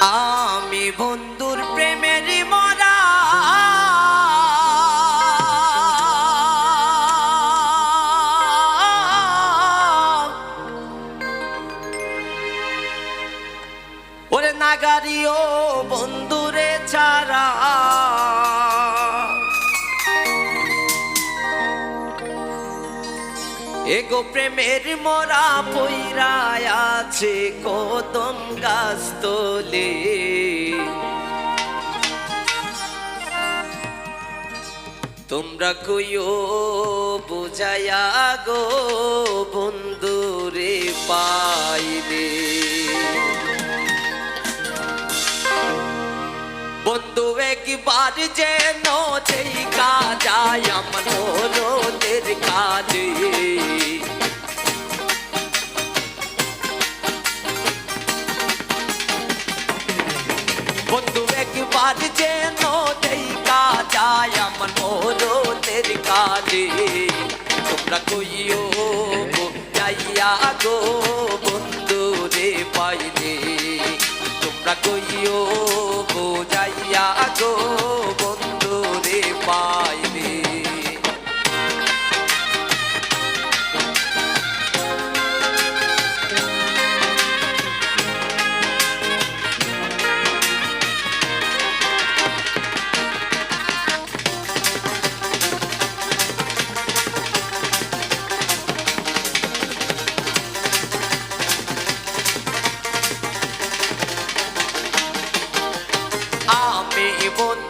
আমি বন্ধুর প্রেমেরই মরা। ওরে নাগারিও বন্ধুরে ছাড়া। এগো প্রেমের মোরা পইরায় আছে কদম গাছ তোলে। তোমরা কইও বুঝায়া গো বন্ধুরে পাইলে বন্ধু, একবার যেন যেই কাজায় আমার কাজে। একবার যেন যেই কাজায় আমার মনোদের কাজে। তোমরা কইও যাইয়া গো বন্ধু রে পাইলে। তোমরা কইও বোঝাইয়া গো আমি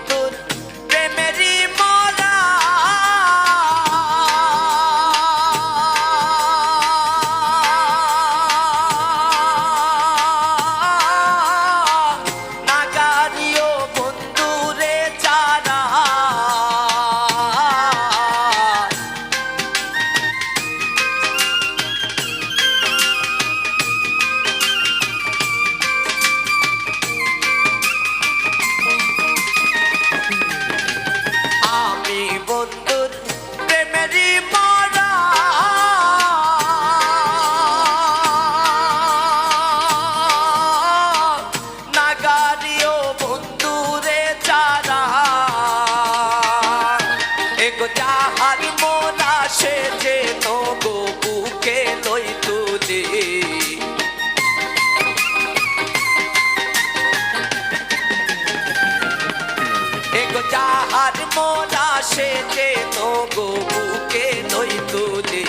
মোরা সে যে গো বুকে লই তুলে?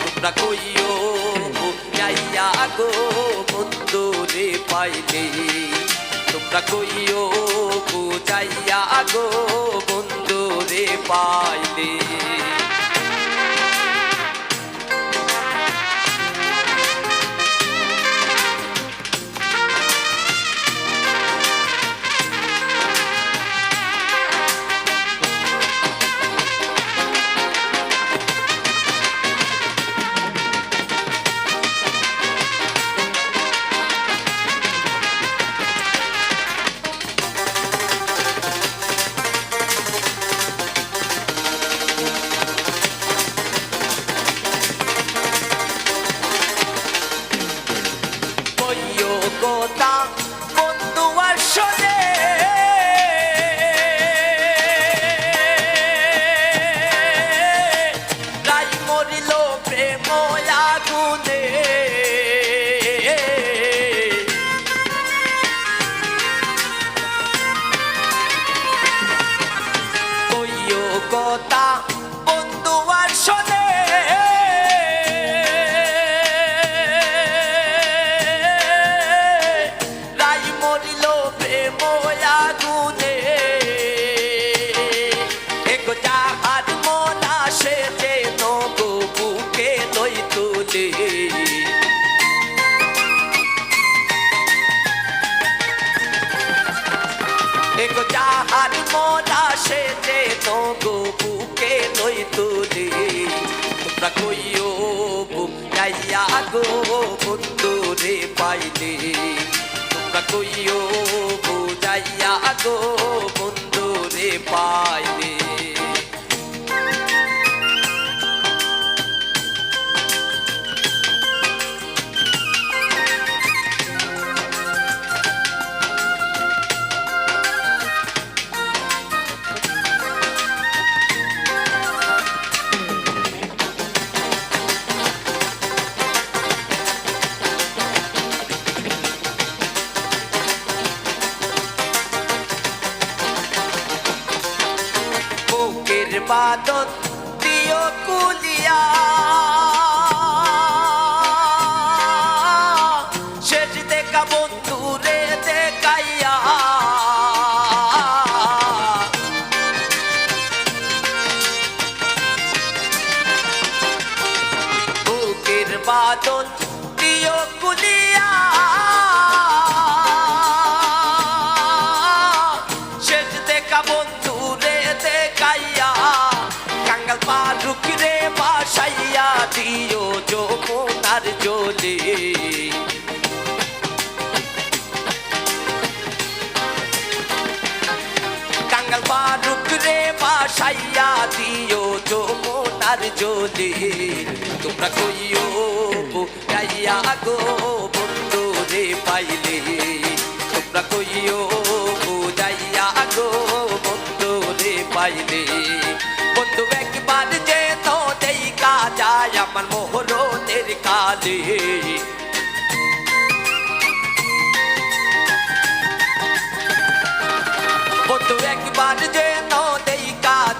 তোমরা কইও যাইয়া গো বন্ধু রে পাইলে। তোমরা কইও, বুঝাইয়া গো বন্ধু রে পাইলে। কথা বন্ধু আসলে রাই মরিল প্রেম আগুনে। এক যাহার মনা সে যে নগো বুকে লই তুলে। এক যাহার মনা সে যে নগো বুকে লই তুলে। তোমরা কইও যাইয়া গো বন্ধু রে পাইলে। তোমরা কইও বাদন দিও কুলিয়া। শেষ দেখা বন্ধু দেখাইয়া। বুকের বাদন দিও কুলিয়া। জলে কাঙ্গাল পারুক রে, বাসাইয়া দিও যমুনার জলে তোমরা কইও গাইয়া গো বন্ধু রে পাইলে। তোমরা কইও যাইয়া গো বন্ধু রে পাইলে। কালে বন্ধু, একবার যে নদেই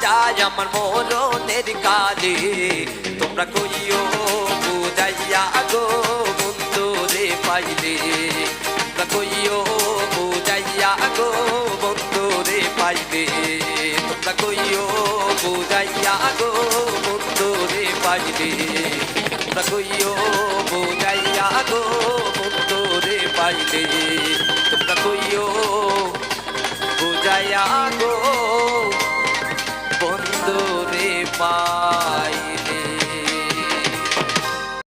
যায় আমার মরণের কালে, তোমরা কইও বুঝাইয়া গো বন্ধু রে পাইলে। তোমরা কইও বুঝাইয়া গো রে পাইলে। তোমরা কইও বুঝাইয়া গো বন্ধু রে তোমরা কইও বুঝাইয়া গো বন্ধু রে পাইলে। তোমরা কইও বুঝাইয়া